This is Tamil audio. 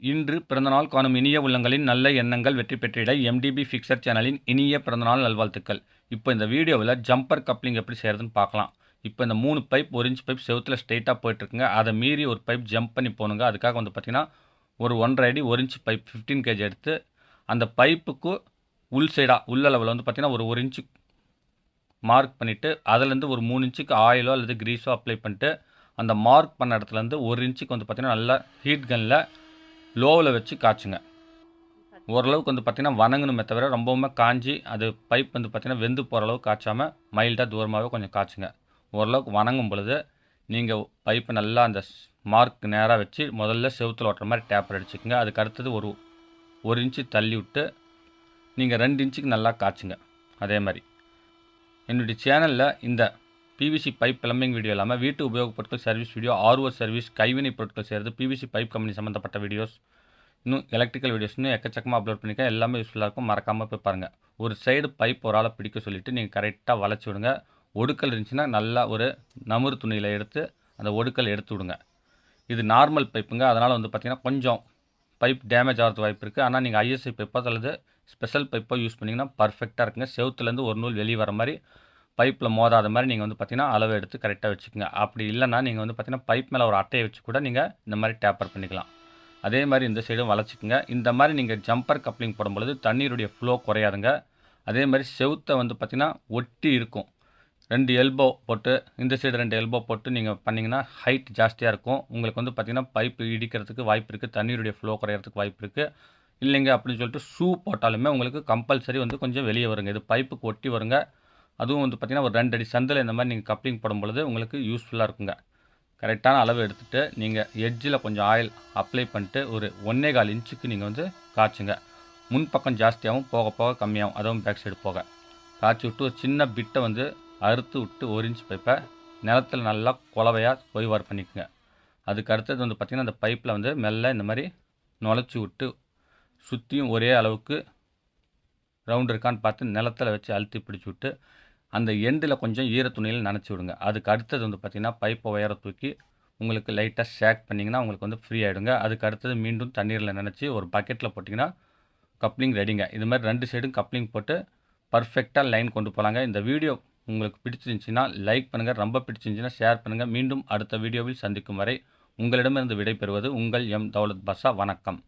இன்று பிறந்தநாள் காணும் இனிய உள்ளங்களின் நல்ல எண்ணங்கள் வெற்றி பெற்றிட எம்டிபி ஃபிக்சர் சேனலின் இனிய பிறந்தநாள் நல்வாழ்த்துக்கள். இப்போ இந்த வீடியோவில் ஜம்பர் கப்ளிங் எப்படி செய்கிறதுன்னு பார்க்கலாம். இப்போ இந்த மூணு பைப் ஒரு இன்ச் பைப் செவத்தில் ஸ்ட்ரெயிட்டாக போயிட்டுருக்குங்க. அதை மீறி ஒரு பைப் ஜம்ப் பண்ணி போகணுங்க அதுக்காக வந்து பார்த்திங்கன்னா ஒரு ஒன்றரை அடி ஒரு இன்ச் பைப் ஃபிஃப்டீன் கேஜி எடுத்து அந்த பைப்புக்கு உள் சைடாக உள்ளளவில் வந்து பார்த்திங்கன்னா ஒரு ஒரு இன்ச்சு மார்க் பண்ணிவிட்டு அதுலேருந்து ஒரு மூணு இன்ச்சுக்கு ஆயிலோ அல்லது க்ரீஸோ அப்ளை பண்ணிட்டு அந்த மார்க் பண்ண இடத்துலேருந்து ஒரு இன்ச்சுக்கு வந்து பார்த்திங்கன்னா நல்லா ஹீட் கனில் லோவில் வச்சு காய்ச்சுங்க. ஓரளவுக்கு வந்து பார்த்திங்கன்னா வணங்கணுமே தவிர ரொம்பவுமே காஞ்சி அது பைப் வந்து பார்த்திங்கன்னா வெந்து போகிற அளவுக்கு காய்ச்சாமல் மைல்டாக தூரமாகவே கொஞ்சம் காய்ச்சுங்க. ஓரளவுக்கு வணங்கும் பொழுது நீங்கள் பைப்பை நல்லா அந்த மார்க் நேராக வச்சு முதல்ல செவுத்தில் ஓட்டுற மாதிரி டேப்பர் அடிச்சுக்கோங்க. அதுக்கு அடுத்தது ஒரு ஒரு இன்ச்சு தள்ளி விட்டு நீங்கள் ரெண்டு இன்ச்சுக்கு நல்லா காய்ச்சுங்க. அதே மாதிரி. என்னுடைய சேனலில் இந்த பிவிசி பைப் பிளம்பிங் வீடியோ இல்லாமல் வீட்டு உபயோகப் பொருட்கள் சர்வீஸ் வீடியோ ஆர்ஓ சர்வீஸ் கைவினை பொருட்கள் செய்கிறது பிவிசி பைப் கம்பெனி சம்மந்தப்பட்ட வீடியோஸ் இன்னும் எலக்ட்ரிக்கல் வீடியோஸ் இன்னும் எக்கச்சக்கமாக அப்லோட் பண்ணிக்க எல்லாமே யூஸ்ஃபுல்லாக இருக்கும். மறக்காமல் போய் பாருங்கள் ஒரு சைடு பைப் ஒரு ஆளை பிடிக்க சொல்லிவிட்டு நீங்கள் கரெக்டாக வளைச்சி விடுங்க. ஒடுக்கல் இருந்துச்சுன்னா நல்லா ஒரு நமுறு துணியில் எடுத்து அந்த ஒடுக்கல் எடுத்து விடுங்க. இது நார்மல் பைப்புங்க அதனால் வந்து பார்த்திங்கன்னா கொஞ்சம் பைப் டேமேஜ் ஆகிறது வாய்ப்பு இருக்குது ஆனால் நீங்கள் ஐஎஸ்ஐ பைப்போ அல்லது ஸ்பெஷல் பைப்போ யூஸ் பண்ணிங்கன்னா பர்ஃபெக்டாக இருக்குங்க. செவுத்துலேருந்து ஒரு நூல் வெளியே வர மாதிரி பைப்பில் மோதாத மாதிரி நீங்கள் வந்து பார்த்திங்கன்னா அளவு எடுத்து கரெக்டாக வச்சுக்கோங்க. அப்படி இல்லைன்னா நீங்கள் வந்து பார்த்திங்கன்னா பைப் மேலே ஒரு அட்டையை வச்சு கூட நீங்கள் இந்த மாதிரி டேப்பர் பண்ணிக்கலாம். அதே மாதிரி இந்த சைடும் வளச்சிக்கோங்க. இந்த மாதிரி நீங்கள் ஜம்பர் கப்ளிங் போடும்பொழுது தண்ணீருடைய ஃப்ளோ குறையாதுங்க. அதே மாதிரி செவுத்தை வந்து பார்த்திங்கன்னா ஒட்டி இருக்கும். ரெண்டு எல்போ போட்டு இந்த சைடு ரெண்டு எல்போ போட்டு நீங்கள் பண்ணிங்கன்னா ஹைட் ஜாஸ்தியாக இருக்கும். உங்களுக்கு வந்து பார்த்திங்கன்னா பைப்பு இடிக்கிறதுக்கு வாய்ப்பு இருக்குது. தண்ணீருடைய ஃப்ளோ குறையிறதுக்கு வாய்ப்பு இருக்குது. இல்லைங்க அப்படின்னு சொல்லிட்டு ஷூ போட்டாலுமே உங்களுக்கு கம்பல்சரி வந்து கொஞ்சம் வெளியே வருங்க. இது பைப்புக்கு ஒட்டி வருங்க. அதுவும் வந்து பார்த்திங்கன்னா ஒரு ரெண்டு அடி சந்தில் இந்த மாதிரி நீங்கள் கப்ளிங் போடும் பொழுது உங்களுக்கு யூஸ்ஃபுல்லாக இருக்குங்க. கரெக்டான அளவு எடுத்துகிட்டு நீங்கள் எட்ஜில் கொஞ்சம் ஆயில் அப்ளை பண்ணிட்டு ஒரு ஒன்றே கால் இன்ச்சுக்கு நீங்கள் வந்து காய்ச்சுங்க. முன்பக்கம் ஜாஸ்தியாகவும் போக போக கம்மியாகும் அதுவும் பேக் சைடு போக. காய்ச்சி விட்டு ஒரு சின்ன பிட்டை வந்து அறுத்து விட்டு ஒரு இன்ச் பைப்பை நிலத்தில் நல்லா குலவையாக பொய்வார் பண்ணிக்கோங்க. அதுக்கு அடுத்தது வந்து பார்த்திங்கன்னா அந்த பைப்பில் வந்து மெல்ல இந்த மாதிரி நுழைச்சி விட்டு சுற்றியும் ஒரே அளவுக்கு ரவுண்ட் இருக்கான்னு பார்த்து நிலத்தில் வச்சு அழுத்தி பிடிச்சி விட்டு அந்த எண்டில் கொஞ்சம் ஈர துணியில் நனைச்சி விடுங்க. அதுக்கு அடுத்தது வந்து பார்த்திங்கன்னா பைப்பை உயர தூக்கி உங்களுக்கு லைட்டாக ஷேக் பண்ணிங்கன்னா உங்களுக்கு வந்து ஃப்ரீ ஆகிடுங்க அதுக்கு அடுத்தது மீண்டும் தண்ணீரில் நினச்சி ஒரு பக்கெட்டில் போட்டிங்கன்னா கப்ளிங் ரெடிங்க இது மாதிரி ரெண்டு சைடும் கப்ளிங் போட்டு பர்ஃபெக்டாக லைன் கொண்டு போகலாங்க இந்த வீடியோ உங்களுக்கு பிடிச்சிருந்துச்சின்னா லைக் பண்ணுங்கள் ரொம்ப பிடிச்சிருந்துச்சின்னா ஷேர் பண்ணுங்கள் மீண்டும் அடுத்த வீடியோவில் சந்திக்கும் வரை உங்களிடமிருந்து விடைபெறுவது உங்கள் எம் தௌலத் பஸ்ஸா வணக்கம்.